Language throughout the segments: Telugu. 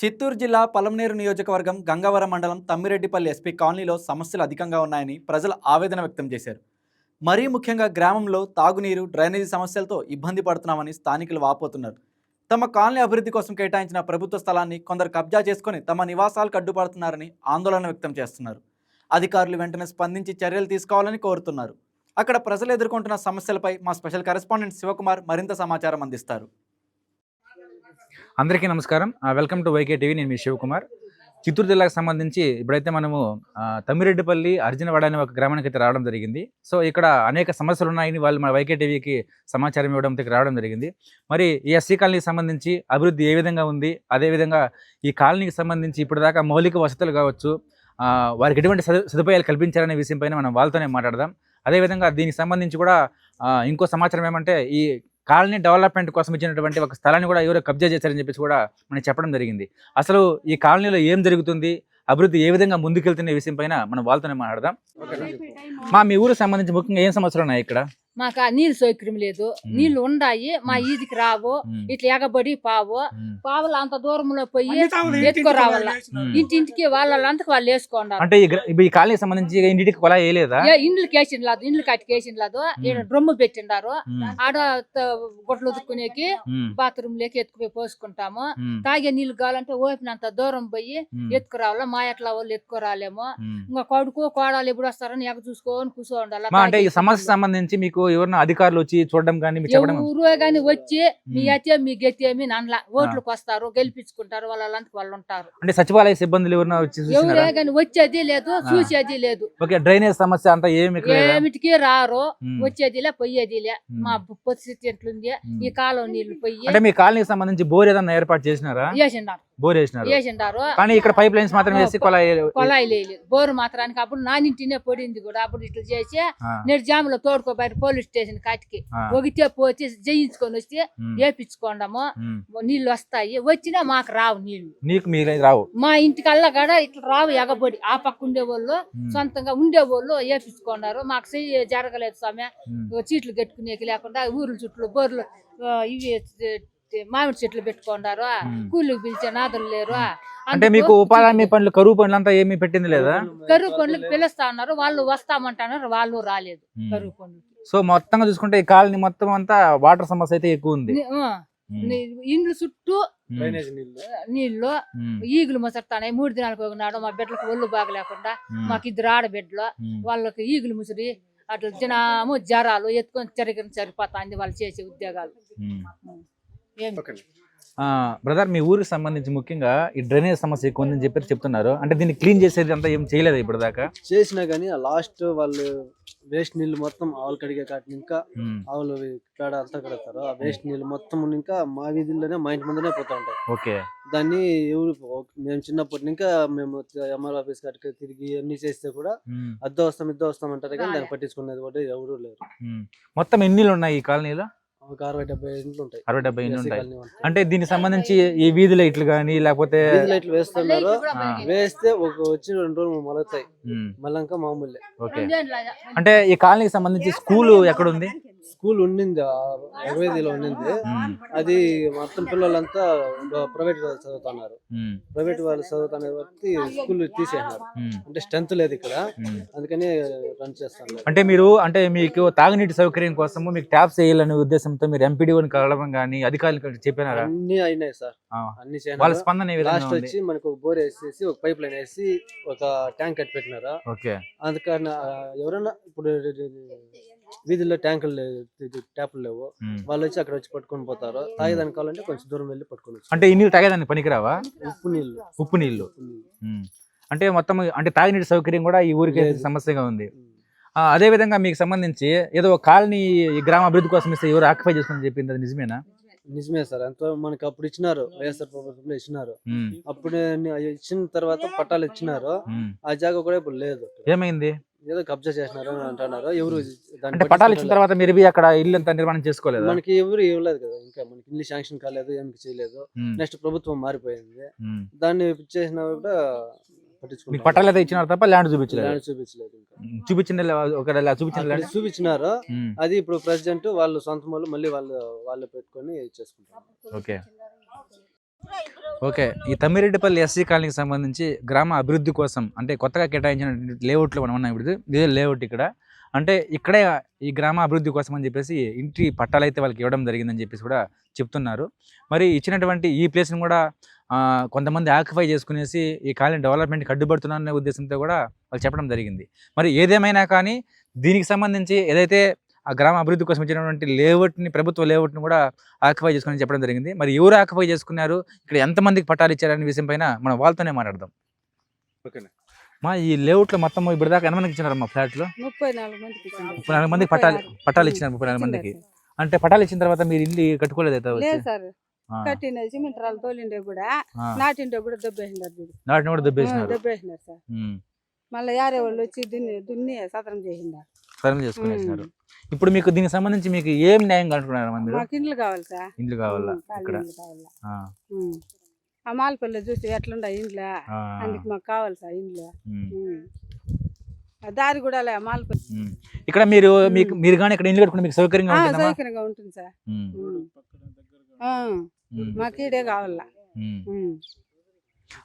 చిత్తూరు జిల్లా పలమనేరు నియోజకవర్గం గంగవరం మండలం తమ్మిరెడ్డిపల్లి ఎస్పీ కాలనీలో సమస్యలు అధికంగా ఉన్నాయని ప్రజలు ఆవేదన వ్యక్తం చేశారు. మరీ ముఖ్యంగా గ్రామంలో తాగునీరు డ్రైనేజీ సమస్యలతో ఇబ్బంది పడుతున్నామని స్థానికులు వాపోతున్నారు. తమ కాలనీ అభివృద్ధి కోసం కేటాయించిన ప్రభుత్వ స్థలాన్ని కొందరు కబ్జా చేసుకొని తమ నివాసాలకు అడ్డుపడుతున్నారని ఆందోళన వ్యక్తం చేస్తున్నారు. అధికారులు వెంటనే స్పందించి చర్యలు తీసుకోవాలని కోరుతున్నారు. అక్కడ ప్రజలు ఎదుర్కొంటున్న సమస్యలపై మా స్పెషల్ కరెస్పాండెంట్ శివకుమార్ మరింత సమాచారం అందిస్తారు. అందరికీ నమస్కారం. ఆ, వెల్కమ్ టు వైకే టీవీ. నేను మీ శివకుమార్. చిత్తూరు జిల్లాకు సంబంధించి ఇప్పుడైతే మనము తమ్మిరెడ్డిపల్లి అర్జునవాడ అనే ఒక గ్రామానికి అయితే రావడం జరిగింది. సో ఇక్కడ అనేక సమస్యలు ఉన్నాయని వాళ్ళు మన వైకే టీవీకి సమాచారం ఇవ్వడం ఇక్కడ రావడం జరిగింది. మరి ఈ ఎస్సీ కాలనీకి సంబంధించి అభివృద్ధి ఏ విధంగా ఉంది? అదేవిధంగా ఈ కాలనీకి సంబంధించి ఇప్పటిదాకా మౌలిక వసతులు కావచ్చు వారికి ఎటువంటి సదు సదుపాయాలు కల్పించారనే విషయంపైన మనం వాళ్ళతోనే మాట్లాడదాం. అదేవిధంగా దీనికి సంబంధించి కూడా ఇంకో సమాచారం ఏమంటే ఈ కాలనీ డెవలప్మెంట్ కోసం ఇచ్చినటువంటి ఒక స్థలాన్ని కూడా ఎవరో కబ్జా చేశారని చెప్పేసి కూడా మనకి చెప్పడం జరిగింది. అసలు ఈ కాలనీలో ఏం జరుగుతుంది? అభివృద్ధి ఏ విధంగా ముందుకెళ్తున్న విషయం పైన మనం వాళ్ళతోనే మాట్లాడదాం. మా మీ ఊరికి సంబంధించి ముఖ్యంగా ఏం సమస్యలు ఉన్నాయి ఇక్కడ? మాకు ఆ నీళ్ళు సౌకర్యం లేదు. నీళ్ళు ఉండాయి. మా ఈదికి రావు. ఇట్లా ఎగబడి పావు. పావులు అంత దూరంలో పోయి ఎత్తుకో రావాల. ఇంటింటికి వాళ్ళంతకు వాళ్ళు వేసుకున్నారు అంటే ఈ కాలనీకి సంబంధించి ఇంటికి కొలా వేయలేదా? ఏ ఇండ్లకి వేసిన లేదు. ఇండ్లు కట్టుకు వేసిన లేదు. డ్రమ్ము పెట్టిండారు. ఆడ ఉతుక్కునేకి ఉమ్, బాత్రూమ్ లేకి ఎత్తుకుపోయి పోసుకుంటాము. తాగే నీళ్ళు కావాలంటే ఓపినంత దూరం పోయి ఎత్తుకురావాలా? మా ఎట్లా వాళ్ళు ఎత్తుకురాలేమో. ఇంకా కొడుకు కోడలు ఎప్పుడు వస్తారని ఎగ చూసుకొని కూర్చో ఉండాలి మా అంటే ఈ సమస్య సంబంధించి మీకు ఎవరైనా అధికారులు వచ్చి చూడడం కానీ మీకు చెప్పడం గాని వచ్చి మీ. అతే మీ గతి ఏమి నన్లా ఓట్లకు వస్తారు గెలిపించుకుంటారు వాళ్ళంతకు వాళ్ళు ఉంటారు అంటే సచివాలయ సిబ్బందులు ఎవరైనా వచ్చి చూసినారా? ఎవరే గాని వచ్చేది లేదు చూసేది లేదు. ఓకే డ్రైనేజ్ సమస్య అంతా ఏమి? ఏమిటికి రారు వచ్చేదిలే పోయేదిలే. మా పరిస్థితి ఎట్లుంది. ఈ కాలం నీళ్ళు పోయి అంటే మీ కాలనీకి సంబంధించి బోర్ ఏదన్నా ఏర్పాటు చేసినారా? వేసిండారు బోర్ వేసినారు. కానీ ఇక్కడ పైప్ లైన్స్ మాత్రం వేసి కొలా కొలాయి లేదు. బోరు మాత్రానికి అప్పుడు నానింటినే పడింది కూడా. అప్పుడు ఇట్లా చేసి నేడు జాములో తోడుకోబోయారు పోలీస్ స్టేషన్ కాటికి ఒగితే పోతే జయించుకొని వస్తే వేపించుకోండాము. నీళ్ళు వస్తాయి. వచ్చినా మాకు రావు నీళ్ళు నీకు రావు. మా ఇంటికల్లా కూడా ఇట్లా రావు ఎగబడి. ఆ పక్క ఉండే వాళ్ళు ఉమ్, సొంతంగా ఉండే వాళ్ళు వేపించుకున్నారు మాకు చెయ్యి జరగలేదు స్వామి. చీట్లు కట్టుకునేకి లేకుండా ఊర్ల చుట్టూ బొర్రెలు ఆ, ఇవి మామిడి చెట్లు పెట్టుకున్నారు. కూలికి పిలిచే నాదులు లేరు. అంటే మీకు ఉపాధి హామీ పనులు కరువు పనులు అంతా ఏమీ పెట్టింది లేదా? కరువు పనులకు పిలుస్తా ఉన్నారు. వాళ్ళు వస్తామంటున్నారు వాళ్ళు రాలేదు. కరువు పనులు. సో మొత్తంగా చూసుకుంటే ఈ కాలనీ మొత్తం అంతా వాటర్ సమస్య అయితే ఎక్కువ ఉంది. ఇండ్లు చుట్టూ నీళ్ళు ఈగులు ముసరుతాయి మూడు దినాలకు ఒకనాడు మా బిడ్డలకు ఒళ్ళు బాగలేకుండా మాకు ఇద్దరు ఆడబిడ్డలు. వాళ్ళకి ఈగులు ముసిరి అట్లా జనాము జ్వరాలు ఎత్తుకొని చెరిగిన సరిపోతాంది వాళ్ళు చేసే ఉద్యోగాలు. బ్రదర్ మీ ఊరికి సంబంధించి ముఖ్యంగా ఈ డ్రైనేజ్ సమస్య ఎక్కువ ఉందని చెప్పి చెప్తున్నారు. అంటే దీన్ని క్లీన్ చేసేది అంతా ఏం చేయలేదు ఇప్పుడు దాకా చేసినా గానీ ఆ లాస్ట్ వాళ్ళు వేస్ట్ నీళ్ళు మొత్తం ఆవులు కడిగే కాటిని ఇంకా ఆవులు పేడ అంతా కడతారు. ఆ వేస్ట్ నీళ్ళు మొత్తం ఇంకా మా వీధుల్లోనే మా ఇంటి ముందనే పోతా ఉంటాయి. ఓకే. దాన్ని ఎవరు మేము చిన్నప్పటి ఇంకా మేము ఎంఆర్ ఆఫీస్ కాటికి తిరిగి అన్ని చేస్తే కూడా అద్దె వస్తాం ఇద్దరు వస్తాం అంటారు కానీ దాన్ని పట్టించుకునేది కూడా ఎవరు లేరు. మొత్తం ఎన్ని ఉన్నాయి ఈ కాలనీలో? ఒక అరవై డెబ్బై ఇంట్లు ఉంటాయి. అరవై డెబ్బై. అంటే దీనికి సంబంధించి ఈ వీధి లైట్లు కానీ లేకపోతే వీధి లైట్లు వేస్తున్నారు. వేస్తే ఒక వచ్చి రెండు రోజులు మొలతాయి మళ్ళీ ఇంకా మామూలే. ఓకే. అంటే ఈ కాలనీకి సంబంధించి స్కూల్ ఎక్కడ ఉంది స్కూల్ ఉండింది అరవైదిలో ఉండింది. అది మొత్తం పిల్లలంతా ప్రైవేట్ చదువుతున్నారు. ఉమ్, ప్రైవేట్ వాళ్ళు చదువుతున్నారు బట్టి స్కూల్ తీసేసినారు. అంటే స్ట్రెంత్ లేదు ఇక్కడ. అందుకని రన్ చేస్తాను అంటే మీరు అంటే మీకు తాగునీటి సౌకర్యం కోసము మీకు ట్యాప్స్ వేయాలనే ఉద్దేశంతో మీరు ఎంపీడీఓని కలవడం కానీ అధికారులకు చెప్పినారా? అన్ని అయినాయి సార్. అన్ని వాళ్ళ స్పందన లాస్ట్ వచ్చి మనకు బోర్ వేసేసి ఒక పైప్ లైన్ వేసి ఒక ట్యాంక్ కట్టి పెట్టినారు? ఓకే. అందుకని ఆ, ఎవరన్నా ఇప్పుడు వీధుల్లో ట్యాంకులు లేవు ట్యాపులు లేవు. వాళ్ళు వచ్చి అక్కడ వచ్చి పట్టుకొని పోతారు. తాగేదానికి కావాలంటే కొంచెం దూరం వెళ్ళి పట్టుకొని అంటే ఈ నీళ్ళు తాగేదానికి పనికిరావా? ఉప్పు నీళ్ళు. ఉప్పు నీళ్ళు. అంటే మొత్తం అంటే తాగునీటి సౌకర్యం కూడా ఈ ఊరికి. సమస్యగా ఉంది. అదే విధంగా మీకు సంబంధించి ఏదో ఒక కాలనీ ఈ గ్రామ అభివృద్ధి కోసం ఇస్తే ఎవరు ఆక్యుపై చేసుకుని చెప్పింది అది నిజమేనా? నిజమే సార్. ఎంతో మనకి అప్పుడు ఇచ్చినారు. వైఎస్ఆర్ ప్రభుత్వంలో ఇచ్చినారు. అప్పుడు ఇచ్చిన తర్వాత పట్టాలు ఇచ్చినారు. ఆ జాగా కూడా ఇప్పుడు లేదు. ఏమైంది? ఏదో కబ్జా చేసినారు అని అంటున్నారు. ఎవరు దాన్ని అంటే పటాలు ఇచ్చిన. తర్వాత మీరు అక్కడ ఇల్లు అంతా నిర్మాణం చేసుకోలేదా? మనకి ఎవరు ఇవ్వలేదు కదా ఇంకా మనకి ఇల్లు శాంక్షన్ కాలేదు ఏమి చేయలేదు. నెక్స్ట్ ప్రభుత్వం మారిపోయింది. దాన్ని చేసినా కూడా మీకు పట్టాలు అయితే ఇచ్చినారు తప్ప ల్యాండ్ చూపించలేదు. ల్యాండ్ చూపించలేదు ఇంకా. చూపించిన ఒక చూపించిన చూపించినారు. అది ఇప్పుడు ప్రెసిడెంట్ వాళ్ళు సొంత వాళ్ళు మళ్ళీ వాళ్ళు వాళ్ళు పెట్టుకొని చేసుకుంటారు. ఓకే. ఓకే. ఈ తమ్మిరెడ్డిపల్లి ఎస్సీ కాలనీకి సంబంధించి గ్రామ అభివృద్ధి కోసం అంటే కొత్తగా కేటాయించిన లేఅవుట్లో మనం ఉన్నాం ఇప్పుడు. ఇదే లేఅవుట్ ఇక్కడ. అంటే ఇక్కడే ఈ గ్రామ అభివృద్ధి కోసం అని చెప్పేసి ఇంటి పట్టాలు అయితే వాళ్ళకి ఇవ్వడం జరిగిందని చెప్పేసి కూడా చెప్తున్నారు. మరి ఇచ్చినటువంటి ఈ ప్లేస్ని కూడా కొంతమంది ఆక్యుపై చేసుకునేసి ఈ కాలనీ డెవలప్మెంట్కి అడ్డుపడుతున్నారనే ఉద్దేశంతో కూడా వాళ్ళు చెప్పడం జరిగింది. మరి ఏదేమైనా కానీ దీనికి సంబంధించి ఏదైతే ఆ గ్రామ అభివృద్ధి కోసం ఇచ్చినటువంటి లేఅవుట్ని ప్రభుత్వ లేఅవుట్ని కూడా ఆక్యుపై చేసుకుని చెప్పడం జరిగింది. మరి ఎవరు ఆక్యుపై చేసుకున్నారు? ఇక్కడ ఎంతమందికి పట్టాలు ఇచ్చారనే విషయం పైన మనం వాళ్ళతోనే మాట్లాడదాం. ఓకేనా? మా ఈ లేఅవుట్లో మొత్తం ఇప్పుడు దాకా ఎంతమందికి ఇచ్చినారమ్మా ఫ్లాట్లో? ముప్పై నాలుగు మందికి. ముప్పై నాలుగు మందికి పట్టాలు పట్టాలు ఇచ్చినారు ముప్పై నాలుగు మందికి. అంటే పట్టాలు ఇచ్చిన తర్వాత మీరు ఇల్లు కట్టుకోలేదు అయితే వచ్చి? లేదు సార్. ఆ, కట్టిన సిమెంట్ రాళ్ళు తోలిండే కూడా. నాటిండే కూడా దెబ్బేసినారు నాటిని కూడా దెబ్బేసినారు. దెబ్బేసినారు సార్. మళ్ళీ యారే వాళ్ళు వచ్చి దున్ని దున్ని సతరం చేసిండారు సరైన చేసుకునేసినారు. ఇప్పుడు మీకు దీనికి సంబంధించి మీకు ఏం న్యాయం కనుక్కున్నారు మీరు మాకు ఇండ్లు కావాలి సార్. ఇండ్లు కావాలా? ఇక్కడ. ఇండ్లు ఆ, ఉమ్. ఆ మాలపల్లి చూస్తే ఎట్లుండ ఇండ్లు? ఆ, అందుకు మాకు కావాలి సార్ ఇండ్లు. ఉమ్, ఉమ్. ఆ దారి కూడా లే మాలపల్లి ఉమ్. ఇక్కడ మీరు మీకు మీరు కానీ ఇక్కడ ఇల్లు కట్టుకుంటే మీకు సౌకర్యంగా ఆ, ఉంటుందమ్మా సౌకర్యంగా ఉంటుంది సార్. ఉమ్, ఉమ్. ఆ, ఉమ్, మాకు ఈడే కావాలా? ఉమ్. ఉమ్.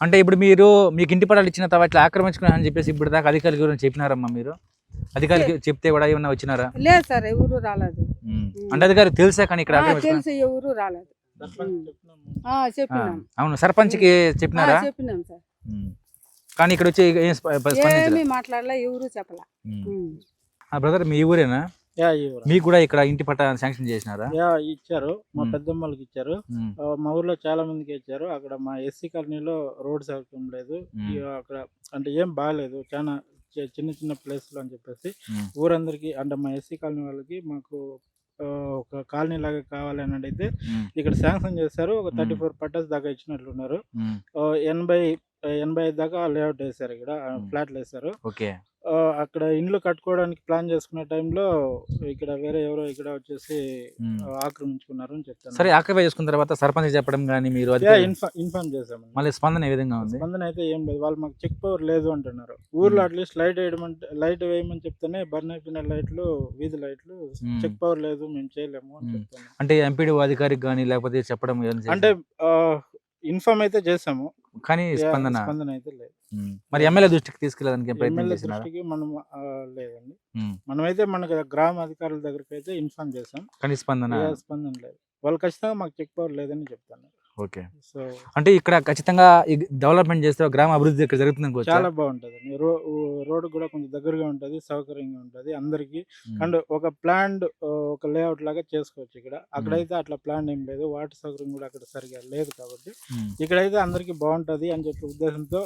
అంటే ఇప్పుడు మీరు మీకు ఇంటి పడాలు ఇచ్చిన తర్వాత ఇట్లా ఆక్రమించుకున్నారని చెప్పేసి ఇప్పుడు దాకా అధికారులకు ఎవరైనా చెప్పినారమ్మా మీరు? అధికారికి చెప్తే కూడా ఏమన్నా వచ్చినారా? లేదు సార్ ఎవరు రాలేదు. అంటే అధికారికి తెలుసా కానీ ఇక్కడ తెలిసి ఎవరు రాలేదు. చెప్పినాం అవును సర్పంచ్కి ఆ, చెప్పినారా? చెప్పినాం సార్. కానీ ఇక్కడ వచ్చి ఏమీ మాట్లాడలే ఎవరు చెప్పలే. బ్రదర్ మీ ఊరేనా. మీకు కూడా ఇక్కడ ఇంటి పట్ట శాంక్షన్ చేసినారా? యా ఇచ్చారు. మా. పెద్దమ్మలకి ఇచ్చారు. మా ఊర్లో చాలా మందికి ఇచ్చారు. అక్కడ మా ఎస్సీ కాలనీలో రోడ్ సౌకర్యం లేదు. అక్కడ అంటే ఏం బాగాలేదు. చాలా చిన్న చిన్న ప్లేస్లు అని చెప్పేసి ఊరందరికీ అంటే మా ఎస్సీ కాలనీ వాళ్ళకి మాకు ఒక కాలనీ లాగా కావాలని ఉమ్, ఇక్కడ శాంక్షన్ చేశారు. ఒక థర్టీ. ఫోర్ పట్టాస్ దాకా ఇచ్చినట్లున్నారు. ఎనభై ఎనభై ఐదు దాకా లేఅవుట్ వేశారు ఇక్కడ. ఫ్లాట్లు వేశారు ఓకే అక్కడ ఇండ్లు కట్టుకోవడానికి ప్లాన్ చేసుకునే టైంలో ఇక్కడ వేరే ఎవరో ఇక్కడ వచ్చేసి ఆక్రమించుకున్నారు అని చెప్తాను సరే ఆక్యుపై చేసుకున్న తర్వాత సర్పంచ్ చెప్పడం కానీ మీరు ఇన్ఫార్మ్ చేశాము మళ్ళీ స్పందన ఏ విధంగా ఉంది స్పందన అయితే ఏం లేదు వాళ్ళు మాకు చెక్ పవర్ లేదు అంటున్నారు ఊర్లో. అట్లీస్ట్ లైట్ వేయడమంటే లైట్ వేయమని చెప్తేనే బర్న్ అయిపోయిన లైట్లు వీధి లైట్లు. చెక్ పవర్ లేదు మేము చేయలేము అని మ్. చెప్తాను అంటే ఎంపీడీ అధికారికి కానీ లేకపోతే చెప్పడం? అంటే ఇన్ఫార్మ్ అయితే చేసాము కానీ స్పందన. స్పందన అయితే లేదు. మరి ఎమ్మెల్యే దృష్టికి తీసుకెళ్ళడానికి ప్రయత్నం దృష్టికి మనం లేదండి. మనమైతే మనకు గ్రామ అధికారుల దగ్గరికి అయితే ఇన్ఫార్మ్ చేసాం కానీ స్పందన. స్పందన లేదు. వాళ్ళు ఖచ్చితంగా మాకు చెక్ పవర్ లేదని చెప్తాను ఓకే సో అంటే ఇక్కడ ఖచ్చితంగా డెవలప్మెంట్ చేస్తే గ్రామ అభివృద్ధి ఇక్కడ జరుగుతుంది? చాలా బాగుంటుంది రోడ్ కూడా కొంచెం దగ్గరగా ఉంటుంది సౌకర్యంగా ఉంటుంది అందరికి. అండ్ ఒక ప్లాండ్ ఒక లేఅవుట్ లాగా చేసుకోవచ్చు ఇక్కడ అక్కడైతే అట్లా ప్లాన్ ఏం లేదు వాటర్ సౌకర్యం కూడా అక్కడ సరిగా లేదు కాబట్టి. ఇక్కడైతే అందరికి బాగుంటది అని చెప్పి ఉద్దేశంతో.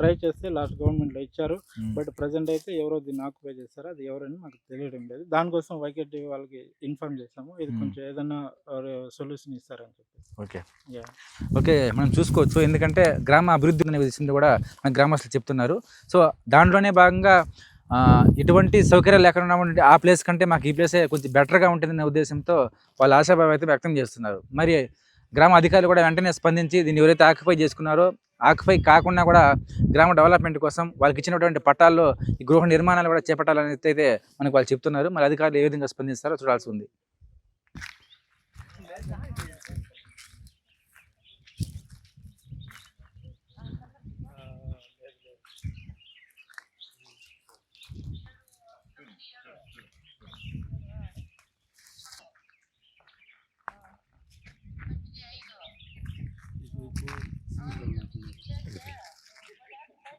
ట్రై చేస్తే లాస్ట్ గవర్నమెంట్లో ఇచ్చారు. బట్ ప్రజెంట్ అయితే ఎవరో దీన్ని ఆక్యుపై చేస్తారో అది ఎవరని మాకు తెలియడం లేదు దానికోసం వైకెట్ వాళ్ళకి ఇన్ఫార్మ్ చేసాము ఇది. కొంచెం ఏదైనా సొల్యూషన్ ఇస్తారని చెప్పి ఓకే. ఓకే మనం చూసుకోవచ్చు. ఎందుకంటే గ్రామ అభివృద్ధి అనే విషయంలో కూడా మన గ్రామస్తులు చెప్తున్నారు. సో దాంట్లోనే భాగంగా ఎటువంటి సౌకర్యాలు లేకుండా ఉంటే ఆ ప్లేస్ కంటే మాకు ఈ ప్లేసే కొంచెం బెటర్గా ఉంటుందనే ఉద్దేశంతో వాళ్ళ ఆశాభావం అయితే వ్యక్తం చేస్తున్నారు. మరి గ్రామ అధికారులు కూడా వెంటనే స్పందించి దీన్ని ఎవరైతే ఆక్యుపై చేసుకున్నారో ఆక్యుపై కాకుండా కూడా గ్రామ డెవలప్మెంట్ కోసం వాళ్ళకి ఇచ్చినటువంటి పట్టాల్లో ఈ గృహ నిర్మాణాలు కూడా చేపట్టాలని అయితే మనకు వాళ్ళు చెప్తున్నారు. మరి అధికారులు ఏ విధంగా స్పందిస్తారో చూడాల్సి ఉంది.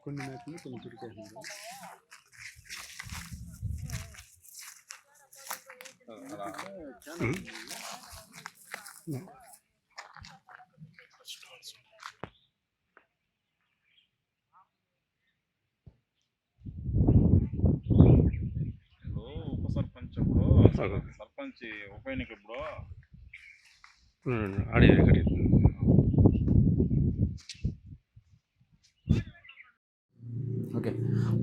కొన్ని మేకలు కొన్ని ఉప సర్పంచ్ ఉప ఎన్నిక ఇప్పుడు ఆడి ఇక్కడ ఓకే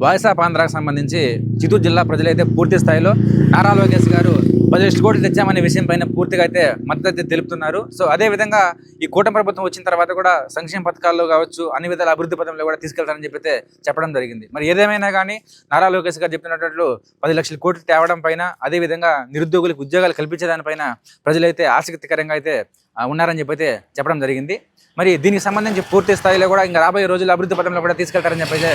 వాయిస్ ఆఫ్ ఆంధ్రాకి సంబంధించి చిత్తూరు జిల్లా ప్రజలైతే పూర్తి స్థాయిలో నారా లోకేష్ గారు పది కోట్లు తెచ్చామనే విషయం పైన పూర్తిగా అయితే మద్దతు తెలుపుతున్నారు. సో అదే విధంగా ఈ కూటమి ప్రభుత్వం వచ్చిన తర్వాత కూడా సంక్షేమ పథకాల్లో కావచ్చు అన్ని విధాల అభివృద్ధి పథంలో కూడా తీసుకెళ్తారని చెప్పి చెప్పడం జరిగింది. మరి ఏదేమైనా కానీ నారా లోకేష్ గారు చెప్పినట్లు పది లక్షల కోట్లు తేవడం పైన అదే విధంగా నిరుద్యోగులకు ఉద్యోగాలు కల్పించేదానిపైన ప్రజలైతే ఆసక్తికరంగా అయితే ఉన్నారని చెప్పి చెప్పడం జరిగింది. మరి దీనికి సంబంధించి పూర్తి స్థాయిలో కూడా ఇంకా రాబోయే రోజుల్లో అభివృద్ధి పథంలో కూడా తీసుకెళ్తారని చెప్పి అయితే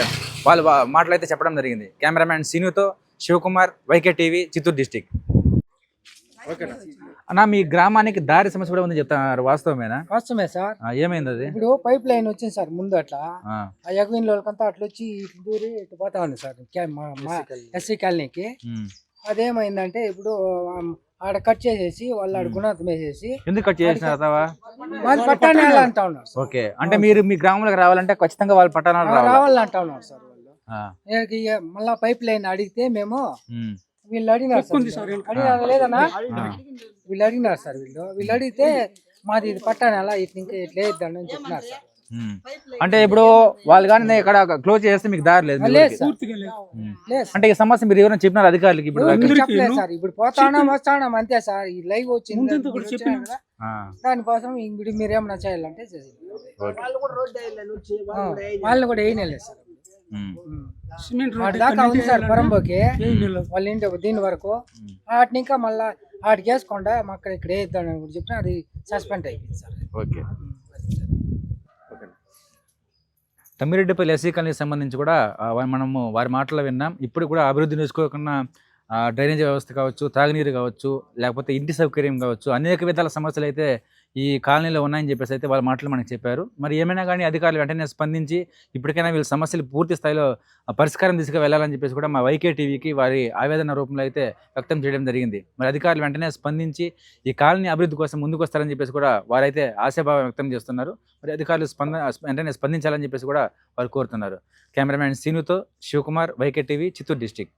వాళ్ళు వా- మాటలు అయితే చెప్పడం జరిగింది. Cameraman సీనుతో Shivakumar YK TV Chittoor district. అన్న మీ గ్రామానికి దారి సమస్య కూడా ఉంది చెప్తున్నారు. వాస్తవమేనా? వాస్తవమే సార్. ఏమైంది అది ఇప్పుడు పైప్ లైన్ వచ్చింది సార్ ముందు అట్లా. ఆ, ఎగవిన్ వాళ్ళకంతా అట్లా వచ్చి ఇటు దూరి ఇటు పోతా ఉంది సార్ ఎస్సీ కాలనీకి. అదేమైందంటే ఇప్పుడు ఆడ కట్ చేసేసి వాళ్ళు ఆడ గుణార్థం వేసేసి ఎందుకు కట్ చేసిన వాళ్ళు పట్టాణాలు అంటా ఉన్నారు సార్. ఓకే. అంటే మీరు మీ గ్రామంలోకి రావాలంటే ఖచ్చితంగా వాళ్ళు పట్టణాలు రావాలి. రావాలని అంటా ఉన్నారు సార్ వాళ్ళు. ఆ, ఇక మళ్ళా పైప్ లైన్ అడిగితే మేము ఉమ్, వీళ్ళు అడిగినారు సార్. అడిగినారు లేదన్నా? ఆ. వీళ్ళు అడిగినారు సార్ వీళ్ళు. వీళ్ళు అడిగితే మాది ఇది పట్టాణాలా? ఇట్లా ఇంకా ఇట్లా వేద్దాం అని చెప్పినారు సార్. అంటే ఇప్పుడు వాళ్ళు కానీ ఇక్కడ క్లోజ్ చేస్తే మీకు దారి లేదు. అంటే ఈ సమస్య మీరు ఎవరైనా చెప్పినారు అధికారులకి ఇప్పుడు సార్. ఇప్పుడు పోతానం వస్తానం అంతే సార్. ఈ లైవ్ వచ్చింది దానికోసం ఇప్పుడు మీరు ఏమైనా చేయాలంటే. వాళ్ళని కూడా వేయలేదు సార్. దాకా ఉంది సార్ పొరంబోకి. వాళ్ళ ఇంటి దీని వరకు. వాటిని ఇంకా మళ్ళా వాటికి వేసుకోండా మా అక్కడ ఇక్కడ వేద్దాం చెప్పిన అది సస్పెండ్ అయిపోయింది సార్. ఓకే. తమ్మిరెడ్డిపల్లి ఎస్సీ కాలనీకి సంబంధించి కూడా మనము వారి మాటలు విన్నాం. ఇప్పుడు కూడా అభివృద్ధి చేసుకోకుండా ఆ, డ్రైనేజ్ వ్యవస్థ కావచ్చు తాగునీరు కావచ్చు లేకపోతే ఇంటి సౌకర్యం కావచ్చు అనేక విధాల సమస్యలు అయితే ఈ కాలనీలో ఉన్నాయని చెప్పేసి అయితే వాళ్ళ మాటలు మనకు చెప్పారు. మరి ఏమైనా కానీ అధికారులు వెంటనే స్పందించి ఇప్పటికైనా వీళ్ళ సమస్యలు పూర్తి స్థాయిలో పరిష్కారం దిశగా వెళ్ళాలని చెప్పేసి కూడా మా వైకే టీవీకి వారి ఆవేదన రూపంలో అయితే వ్యక్తం చేయడం జరిగింది. మరి అధికారులు వెంటనే స్పందించి ఈ కాలనీ అభివృద్ధి కోసం ముందుకు వస్తారని చెప్పేసి కూడా వారైతే ఆశాభావం వ్యక్తం చేస్తున్నారు. మరి అధికారులు స్పందన వెంటనే స్పందించాలని చెప్పేసి కూడా వారు కోరుతున్నారు. Cameraman సీనుతో Shivakumar YK TV Chittoor district.